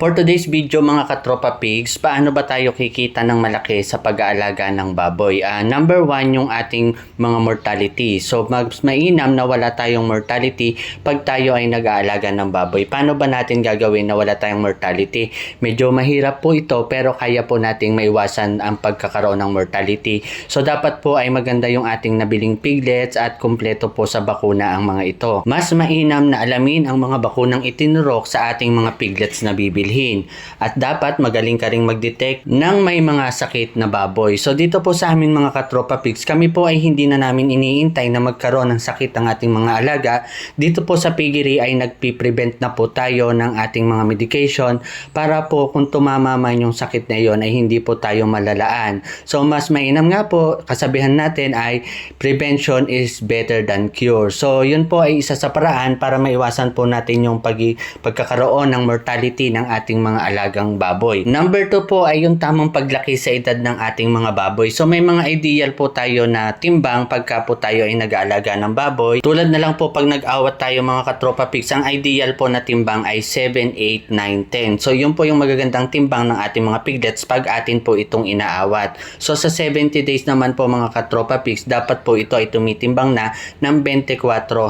For today's video mga katropa pigs, paano ba tayo kikita ng malaki sa pag-aalaga ng baboy? Ah, number one, yung ating mga mortality. So mas mainam na wala tayong mortality pag tayo ay nag-aalaga ng baboy. Paano ba natin gagawin na wala tayong mortality? Medyo mahirap po ito pero kaya po nating maiwasan ang pagkakaroon ng mortality. So dapat po ay maganda yung ating nabiling piglets at kumpleto po sa bakuna ang mga ito. Mas mainam na alamin ang mga bakunang itinurok sa ating mga piglets na bibilhin. At dapat magaling ka ring mag-detect ng may mga sakit na baboy. So dito po sa amin mga katropa pigs, kami po ay hindi na namin iniintay na magkaroon ng sakit ang ating mga alaga. Dito po sa piggery ay nagpi-prevent na po tayo ng ating mga medication para po kung tumama man yung sakit na yon ay hindi po tayo malalaan. So mas mainam nga po, kasabihan natin ay prevention is better than cure. So yun po ay isa sa paraan para maiwasan po natin yung pag pagkakaroon ng mortality ng ating mga alagang baboy. Number 2 po ay yung tamang paglaki sa edad ng ating mga baboy. So may mga ideal po tayo na timbang pagka po tayo ay nag-aalaga ng baboy. Tulad na lang po pag nag-awat tayo mga katropa pigs, ang ideal po na timbang ay 7, 8, 9, 10. So yun po yung magagandang timbang ng ating mga piglets pag atin po itong inaawat. So sa 70 days naman po mga katropa pigs, dapat po ito ay tumitimbang na ng 24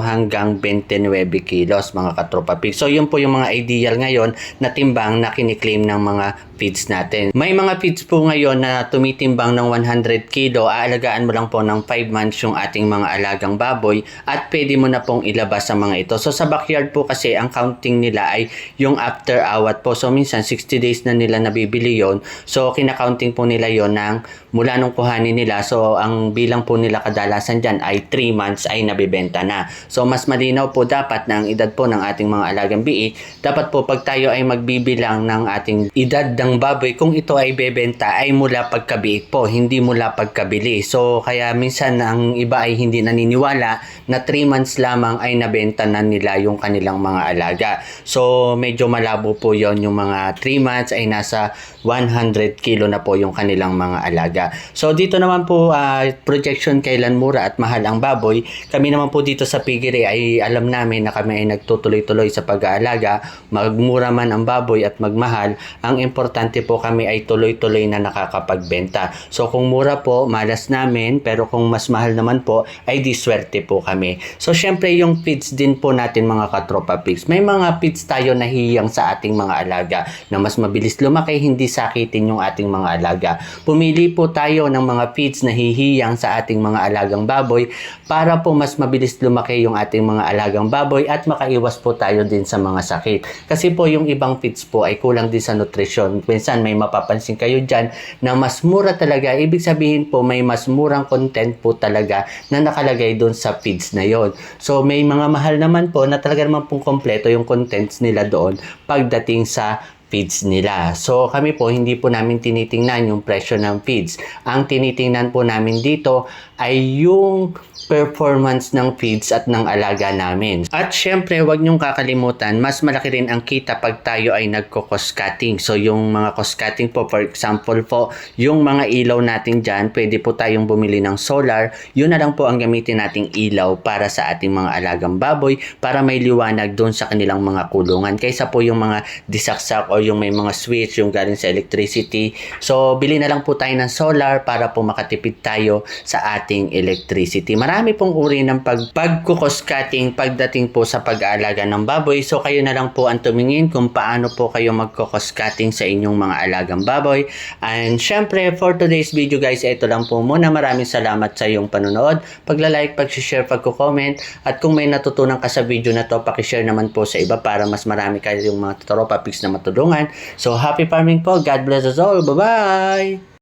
hanggang 29 kilos mga katropa pigs. So yun po yung mga ideal ngayon na timbang na kiniklaim ng mga feeds natin. May mga feeds po ngayon na tumitimbang ng 100 kilo, aalagaan mo lang po ng 5 months yung ating mga alagang baboy at pwede mo na pong ilabas sa mga ito. So sa backyard po kasi ang counting nila ay yung after awat po. So minsan 60 days na nila nabibili yon So kinakaunting po nila yon ng mula nung kuhanin nila. So ang bilang po nila kadalasan dyan ay 3 months ay nabibenta na. So mas malinaw po dapat na ang edad po ng ating mga alagang biik. Dapat po pag tayo ay magbibilang ng ating edad ng baboy, kung ito ay bebenta ay mula pagkabiik po, hindi mula pagkabili. So kaya minsan ang iba ay hindi naniniwala na 3 months lamang ay nabenta na nila yung kanilang mga alaga. So medyo malabo po yon yung mga 3 months ay nasa 100 kilo na po yung kanilang mga alaga. So dito naman po ah, projection kailan mura at mahal ang baboy. Kami naman po dito sa piggery ay alam namin na kami ay nagtutuloy-tuloy sa pag-aalaga. Magmura man ang baboy at magmahal, ang importante po kami ay tuloy-tuloy na nakakapagbenta. So kung mura po, malas namin, pero kung mas mahal naman po, ay di swerte po kami. So syempre yung feeds din po natin mga katropa pigs. May mga feeds tayo na hiyang sa ating mga alaga na mas mabilis lumaki, hindi sakitin yung ating mga alaga. Pumili po tayo ng mga feeds na hihiyang sa ating mga alagang baboy para po mas mabilis lumaki yung ating mga alagang baboy at makaiwas po tayo din sa mga sakit. Kasi po yung ibang feeds po ay kulang din sa nutrisyon. Minsan may mapapansin kayo dyan na mas mura talaga. Ibig sabihin po may mas murang content po talaga na nakalagay doon sa feeds na yon. So may mga mahal naman po na talaga naman pong kompleto yung contents nila doon pagdating sa feeds nila. So kami po hindi po namin tinitingnan yung presyo ng feeds. Ang tinitingnan po namin dito ay yung performance ng feeds at ng alaga namin. At syempre, huwag niyong kakalimutan, mas malaki rin ang kita pag tayo ay nagko-cost cutting. So yung mga cost cutting po, for example po, yung mga ilaw natin dyan, pwede po tayong bumili ng solar. Yun na lang po ang gamitin nating ilaw para sa ating mga alagang baboy para may liwanag doon sa kanilang mga kulungan. Kaysa po yung mga disaksak o yung may mga switch, yung galing sa electricity. So, bili na lang po tayo ng solar para po makatipid tayo sa ating electricity. Marami pong uri ng pag pagkukos cutting pagdating po sa pag-aalaga ng baboy. So, kayo na lang po ang tumingin kung paano po kayo magkukos cutting sa inyong mga alagang baboy. And syempre, for today's video guys, ito lang po muna. Maraming salamat sa iyong panonood. Pagla-like, pag-share, pag-comment. At kung may natutunan ka sa video na to, pakishare naman po sa iba para mas marami kayong mga tropa pics na matulungan. So, happy farming po. God bless us all. Bye-bye!